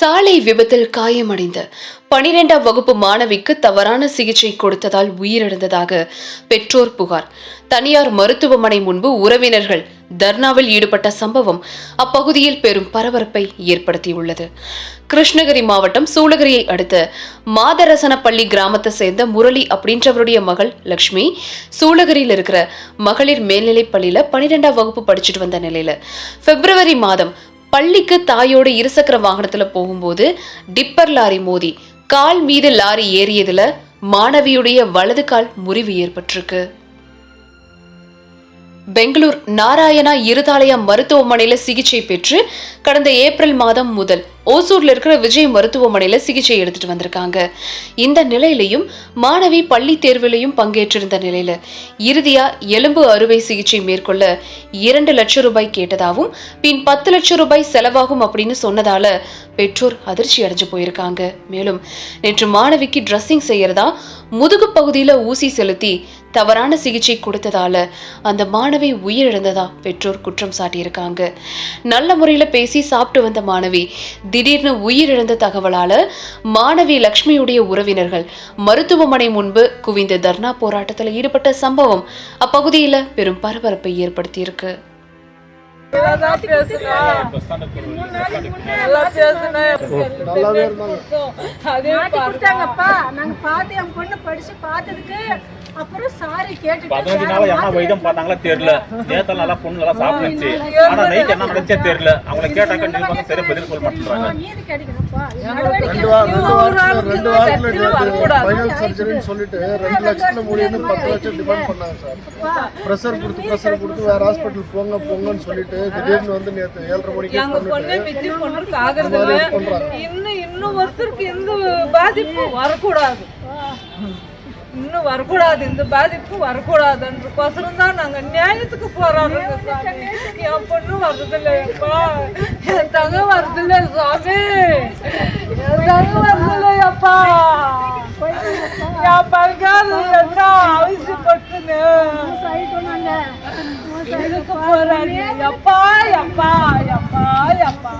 சாலை விபத்தில் காயமடைந்த பனிரெண்டாம் வகுப்பு மாணவிக்கு தவறான சிகிச்சை கொடுத்ததால் உயிரிழந்ததாக பெற்றோர் புகார். தனியார் மருத்துவமனை முன்பு உறவினர்கள் தர்ணாவில் ஈடுபட்ட சம்பவம் அப்பகுதியில் பெரும் பரபரப்பை ஏற்படுத்தியுள்ளது. கிருஷ்ணகிரி மாவட்டம் சூளகிரியை அடுத்த மாதரசனப்பள்ளி கிராமத்தை சேர்ந்த முரளி அப்படின்றவருடைய மகள் லக்ஷ்மி சூளகிரியில் இருக்கிற மகளிர் மேல்நிலைப் பள்ளியில பனிரெண்டாம் வகுப்பு படிச்சுட்டு வந்த நிலையில. பிப்ரவரி மாதம் பள்ளிக்கு தாயோட இருசக்கர வாகனத்துல போகும்போது டிப்பர் லாரி மோதி கால் மீது லாரி ஏறியதுல மாணவியுடைய வலது கால் முறிவு ஏற்பட்டிருக்கு. பெங்களூர் நாராயணா இருதாலயா மருத்துவமனையில சிகிச்சை பெற்று கடந்த ஏப்ரல் மாதம் முதல் ஓசூர்ல இருக்கிற விஜய் மருத்துவமனையில சிகிச்சை எடுத்துட்டு வந்திருக்காங்க. இந்த நிலையிலையும் மாணவி பள்ளி தேர்விலையும் பங்கேற்றிருந்த நிலையில இறுதியா எலும்பு அறுவை சிகிச்சை மேற்கொள்ள இரண்டு லட்சம் ரூபாய் கேட்டதாகவும் பின் பத்து லட்சம் ரூபாய் செலவாகும் அப்படின்னு சொன்னதால பெற்றோர் அதிர்ச்சி அடைஞ்சு போயிருக்காங்க. மேலும் நேற்று மாணவிக்கு ட்ரெஸ்ஸிங் செய்யறதா முதுகு பகுதியில ஊசி செலுத்தி தவறான சிகிச்சை கொடுத்ததால அந்த மாணவி உயிரிழந்ததா பெற்றோர் குற்றம் சாட்டியிருக்காங்க. நல்ல முறையில பேசி சாப்பிட்டு வந்த மாணவி திடீர்னு உயிரிழந்த தகவலால மாணவி லக்ஷ்மியுடைய உறவினர்கள் மருத்துவமனை முன்பு குவிந்த தர்ணா போராட்டத்தில் ஈடுபட்ட சம்பவம் அப்பகுதியில பெரும் பரபரப்பை ஏற்படுத்தியிருக்கு. கொடுத்தாங்கப்பா. நாங்க பார்த்து என் பொண்ணு படிச்சு பார்த்ததுக்கு அப்புறம் சாரி கேட்டுட்டு பதினஞ்சு நாள் என்ன வைத்தியம் பார்த்தாங்களா? தெரியல. நேத்துல நல்லா பொண்ணு நல்லா சாப்பிட்டுச்சு. ஆனா நைட் என்ன நடந்துச்சே தெரியல. அவங்கள கேட்டாக்க நீங்க வந்து சரியா பதில் சொல்ல மாட்டேங்கிறாங்க நீதி கிடைக்கணும்ப்பா நடவடிக்கை ரெண்டு வாரம் ரெண்டு வாரத்துல. ஃபைனல் சர்ஜரின்னு சொல்லிட்டு ரெண்டு லட்சத்துல முடியும்னு பத்து லட்சம் டிமாண்ட் பண்ணாங்க சார். ப்ரெஷர் கொடுத்து ப்ரெஷர் கொடுத்து வேற ஹாஸ்பிட்டல் போங்க போங்கன்னு சொல்லிட்டு திடீர்னு வந்து நேற்று ஏழரை மணிக்கு எங்க பொண்ணு பிச்சு பொண்ணுக்கு ஆகிறது. இன்னும் இன்னும் ஒருத்தருக்கு எந்த பாதிப்பு வரக்கூடாது. இன்னும் வரக்கூடாது. இந்த பாதிப்பு வரக்கூடாதுன்றக்கோசரம் தான் நாங்க நியாயத்துக்கு போராடுறோங்க சாமி. என் பொண்ணு வர்றதில்ல எப்பா என் தங்க வர்றதில்ல சாமி. என் தங்க எப்பா எப்பா எப்பா எப்பா